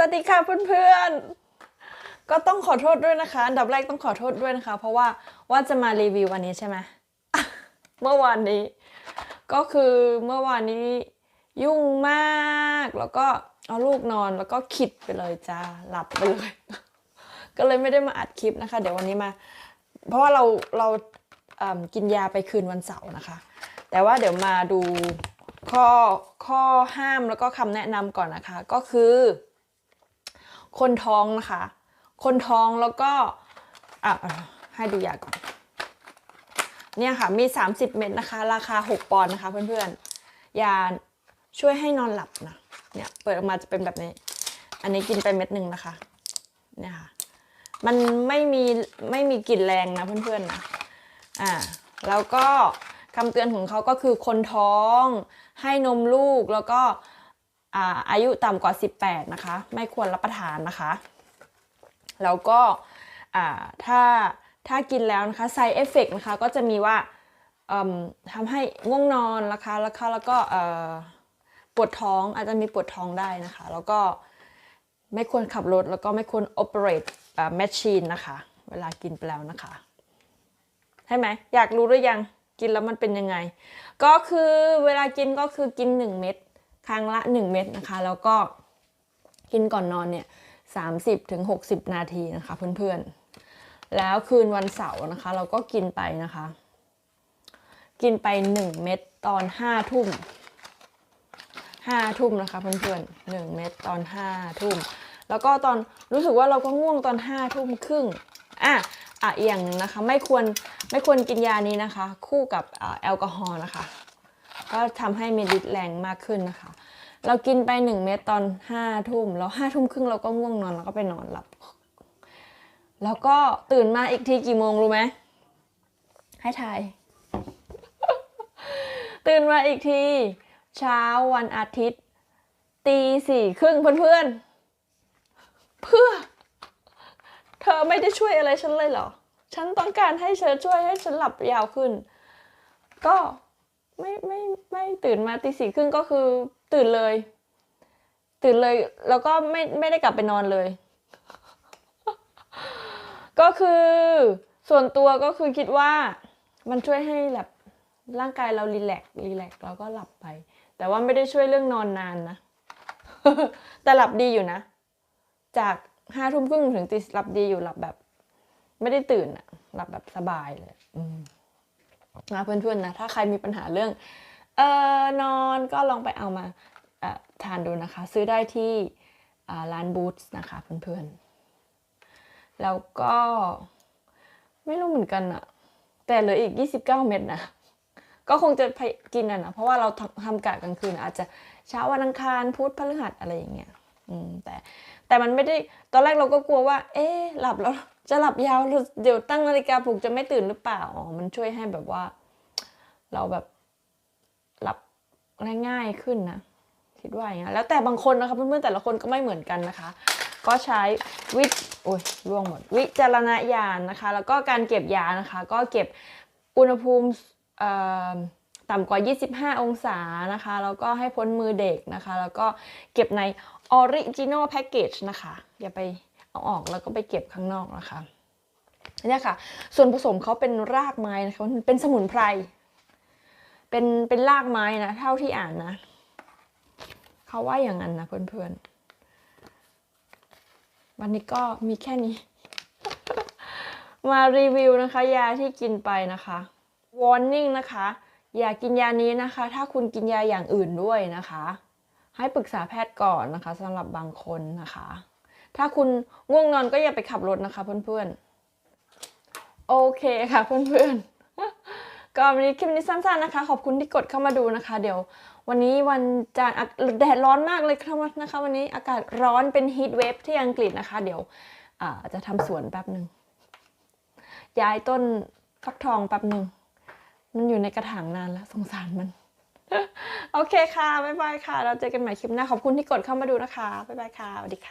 วัสดีค่ะเพื่อนๆ ก็ต้องขอโทษด้วยนะคะ อันดับแรกต้องขอโทษด้วยนะคะ เพราะว่าว่าจะมารีวิววันนี้ใช่ไหมเมื่อวานนี้ ก็คือเมื่อวานนี้ยุ่งมาก แล้วก็เอาลูกนอนแล้วก็ขิดไปเลยจ้าหลับไปเลย ก็เลยไม่ได้มาอัดคลิปนะคะ เดี๋ยววันนี้มา เพราะว่าเราเราเอิ่มกินยาไปคืนวันเสาร์นะคะ แต่ว่าเดี๋ยวมาดูข้อข้อห้ามแล้วก็คำแนะนำก่อนนะคะ ก็คือ คนท้องนะคะ คนท้องแล้วก็อะให้ดูยาก่อน เนี่ยค่ะมี 30 เม็ดนะคะ ราคา 6 ปอนด์นะคะ เพื่อนๆ ยาช่วยให้นอนหลับนะ เนี่ยเปิดออกมาจะเป็นแบบนี้ อันนี้กินไปเม็ดหนึ่งนะคะ เนี่ยค่ะ มันไม่มีไม่มีกลิ่นแรงนะเพื่อนๆนะ อ่า แล้วก็คำเตือนของเขาก็คือคนท้อง ให้นมลูกแล้วก็ อาอายุต่ำกว่า 18 นะคะ ไม่ควรรับประทานนะคะ แล้วก็ถ้าถ้ากินแล้วนะคะ side effect นะคะก็จะมีว่าทำให้ง่วงนอนนะคะแล้วก็แล้วก็ปวดท้องอาจจะมีปวดท้องได้นะคะ แล้วก็ไม่ควรขับรถแล้วก็ไม่ควร operate อ่า machine นะคะ เวลากินไปแล้วนะคะใช่ไหมอยากรู้หรือยังกินแล้วมันเป็นยังไง ก็คือเวลากินก็คือกิน 1 เม็ด ครั้งละ 1 เม็ดนะคะ แล้วก็กินก่อนนอนเนี่ย30ถึง60 นาทีนะคะเพื่อนๆ แล้วคืนวันเสาร์นะคะ เราก็กินไปนะคะ กินไป 1 เม็ดตอน 5 ทุ่ม5ทุ่มนะคะเพื่อนๆ1เม็ดตอน 5 ทุ่ม แล้วก็ตอนรู้สึกว่าเราก็ง่วงตอน 5 ทุ่มครึ่งอะอะอีย่างนึงนะคะไม่ควรไม่ควรกินยานี้นะคะ คู่กับอแอลกอฮอล์นะคะ ก็ทำให้มีฤทธิ์แรงมากขึ้นนะคะ เรากินไปหนึ่งเม็ดตอนห้าทุ่มแล้วห้าทุ่มครึ่งเราก็ง่วงนอนแล้วก็ไปนอนหลับ แล้วก็ตื่นมาอีกทีกี่โมงรู้ไหมให้ทาย ตื่นมาอีกที เช้าวันอาทิตย์ตีสี่ครึ่งเพื่อนๆ เพื่อ เธอไม่ได้ช่วยอะไรฉันเลยเหรอ ฉันต้องการให้เธอช่วยให้ฉันหลับยาวขึ้น ก็ ไม่ไม่ไม่ตื่นมาตีสี่ครึ่งก็คือตื่นเลย ตื่นเลยแล้วก็ไม่ไม่ได้กลับไปนอนเลย ก็คือส่วนตัวก็คือคิดว่ามันช่วยให้แบบร่างกายเรารีแลกรีแลกแล้วก็หลับไป แต่ว่าไม่ได้ช่วยเรื่องนอนนานนะ แต่หลับดีอยู่นะ จากห้าทุ่มครึ่งถึงตีหลับดีอยู่หลับแบบ ไม่ได้ตื่นอะหลับแบบสบายเลย อืม นะเพื่อนๆนะถ้าใครมีปัญหาเรื่องเออนอนก็ลองไปเอามาทานดูนะคะ ซื้อได้ที่ร้านบูธนะคะเพื่อนๆ แล้วก็ไม่รู้เหมือนกันอะแต่เหลืออีก 29 เม็ดนะ ก็คงจะไปกินอะนะ เพราะว่าเราทำกะกลางคืน อาจจะเช้าวันอังคารพุธพฤหัสอะไรอย่างเงี้ยแต่แต่มันไม่ได้ตอนแรกเราก็กลัวว่า เอ๊หลับแล้ว จะหลับยาวหรือเดี๋ยวตั้งนาฬิกาปลุกจะไม่ตื่นหรือเปล่าอ๋อมันช่วยให้แบบว่า เราแบบหลับง่ายๆขึ้นนะคิดว่าอย่างนั้แล้วแต่บางคนนะคะเพื่อนๆแต่ละคนก็ไม่เหมือนกันนะคะ ก็ใช้วิโอ้ยร่วงหมดวิจารณญาณนะคะ แล้วก็การเก็บยานะคะ ก็เก็บอุณหภูมิต่ำกว่า 25 องศานะคะ แล้วก็ให้พ้นมือเด็กนะคะ แล้วก็เก็บใน Original Package นะคะ อย่าไป เอาออกแล้วก็ไปเก็บข้างนอกนะคะเนี่ยค่ะ ส่วนผสมเขาเป็นรากไม้นะคะเป็นสมุนไพร เป็นเป็นรากไม้นะเท่าที่อ่านนะเขาว่าอย่างนั้นนะเพื่อนๆ วันนี้ก็มีแค่นี้ มารีวิวนะคะ ยาที่กินไปนะคะ warning นะคะ อย่ากินยานี้นะคะ ถ้าคุณกินยาอย่างอื่นด้วยนะคะ ให้ปรึกษาแพทย์ก่อนนะคะสำหรับบางคนนะคะ ถ้าคุณง่วงนอนก็อย่าไปขับรถนะคะ เพื่อนๆ โอเคค่ะเพื่อนๆ ก็วันนี้คลิปนี้สั้นๆนะคะ ขอบคุณที่กดเข้ามาดูนะคะ เดี๋ยว วันนี้วันจันทร์แดดร้อนมากเลยครับนะคะ วันนี้อากาศร้อนเป็นฮีทเวฟที่อังกฤษนะคะ เดี๋ยวอ่าจะทำสวนแป๊บหนึ่งย้ายต้นฟักทองแป๊บหนึ่งมันอยู่ในกระถางนานแล้วสงสารมัน โอเคค่ะ บ๊ายบายค่ะ เราเจอกันใหม่คลิปหน้า ขอบคุณที่กดเข้ามาดูนะคะ บ๊ายบายค่ะ สวัสดีค่ะ